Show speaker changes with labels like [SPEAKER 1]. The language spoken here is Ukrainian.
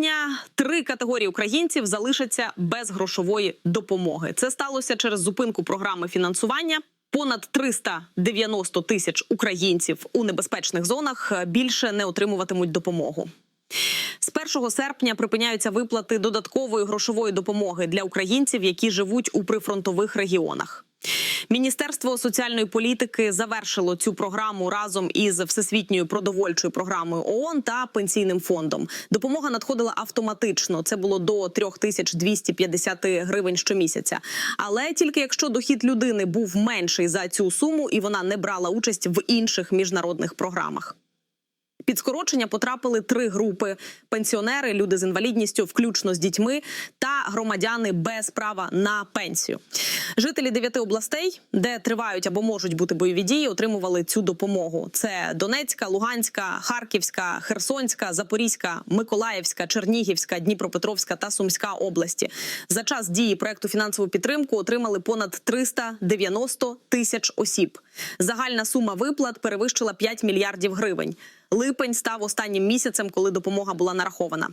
[SPEAKER 1] липня три категорії українців залишаться без грошової допомоги. Це сталося через зупинку програми фінансування. Понад 390 тисяч українців у небезпечних зонах е, більше не отримуватимуть допомогу. З 1 серпня припиняються виплати додаткової грошової допомоги для українців, які живуть у прифронтових регіонах. Міністерство соціальної політики завершило цю програму разом із всесвітньою продовольчою програмою ООН та пенсійним фондом. Допомога надходила автоматично. Це було до 3250 гривень щомісяця. Але тільки якщо дохід людини був менший за цю суму і вона не брала участь в інших міжнародних програмах. Під скорочення потрапили три групи: пенсіонери, люди з інвалідністю, включно з дітьми, та громадяни без права на пенсію. Жителі дев'яти областей, де тривають або можуть бути бойові дії, отримували цю допомогу. Це Донецька, Луганська, Харківська, Херсонська, Запорізька, Миколаївська, Чернігівська, Дніпропетровська та Сумська області. За час дії проекту фінансову підтримку отримали понад 390 тисяч осіб. Загальна сума виплат перевищила 5 мільярдів гривень. Липень став останнім місяцем, коли допомога була нарахована.